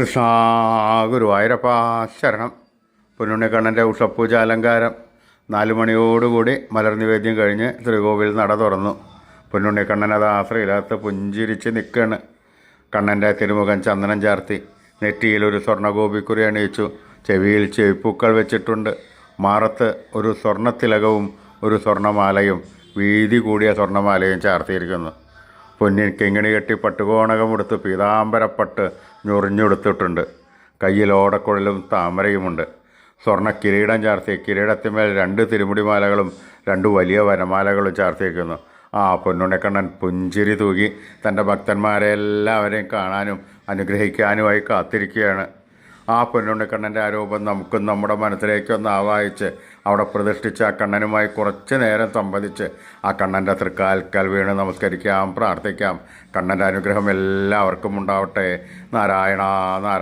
കൃഷ്ണ ഗുരുവായൂരപ്പ ശരണം. പൊന്നുണ്ണിക്കണ്ണന്റെ ഉഷപ്പൂജ അലങ്കാരം. നാല് മണിയോടുകൂടി മലർ നിവേദ്യം കഴിഞ്ഞ് ശ്രീകോവിൽ നട തുറന്നു. പൊന്നുണ്ണിക്കണ്ണൻ അത് ആശ്രയില്ലാത്ത പുഞ്ചിരിച്ച് നിൽക്കുകയാണ് കണ്ണന്റെ തിരുമുഖം ചന്ദനം ചാർത്തി. നെറ്റിയിൽ ഒരു സ്വർണഗോപിക്കുറി അണിയിച്ചു. ചെവിയിൽ ചെവിപ്പൂക്കൾ വെച്ചിട്ടുണ്ട്. മാറത്ത് ഒരു സ്വർണത്തിലകവും ഒരു സ്വർണമാലയും വീതി കൂടിയ സ്വർണമാലയും ചാർത്തിയിരിക്കുന്നു. പൊന്നിൻ കിങ്ങിണി കെട്ടി പട്ടുകോണകമെടുത്ത് പീതാംബരപ്പട്ട് ഞൊറിഞ്ഞെടുത്തിട്ടുണ്ട്. കയ്യിൽ ഓടക്കുഴലും താമരയുമുണ്ട്. സ്വർണ കിരീടം ചാർത്തി കിരീടത്തിന്മേൽ രണ്ട് തിരുമുടിമാലകളും രണ്ട് വലിയ വനമാലകളും ചാർത്തിയിരിക്കുന്നു. ആ പൊന്നുണ്ണിക്കണ്ണൻ പുഞ്ചിരി തൂകി തന്റെ ഭക്തന്മാരെ എല്ലാവരെയും കാണാനും അനുഗ്രഹിക്കാനുമായി കാത്തിരിക്കുകയാണ്. ആ പൊന്നുണ്ണിക്കണ്ണന്റെ ആരോപം നമുക്കും നമ്മുടെ മനസ്സിലേക്കൊന്ന് ആവാഹിച്ച് അവിടെ പ്രതിഷ്ഠിച്ച് ആ കണ്ണനുമായി കുറച്ച് നേരം സംവദിച്ച് ആ കണ്ണന്റെ തൃക്കാൽക്കാൽ വീണ് നമസ്കരിക്കാം പ്രാർത്ഥിക്കാം. കണ്ണന്റെ അനുഗ്രഹം എല്ലാവർക്കും ഉണ്ടാവട്ടെ. നാരായണ നാരായണ.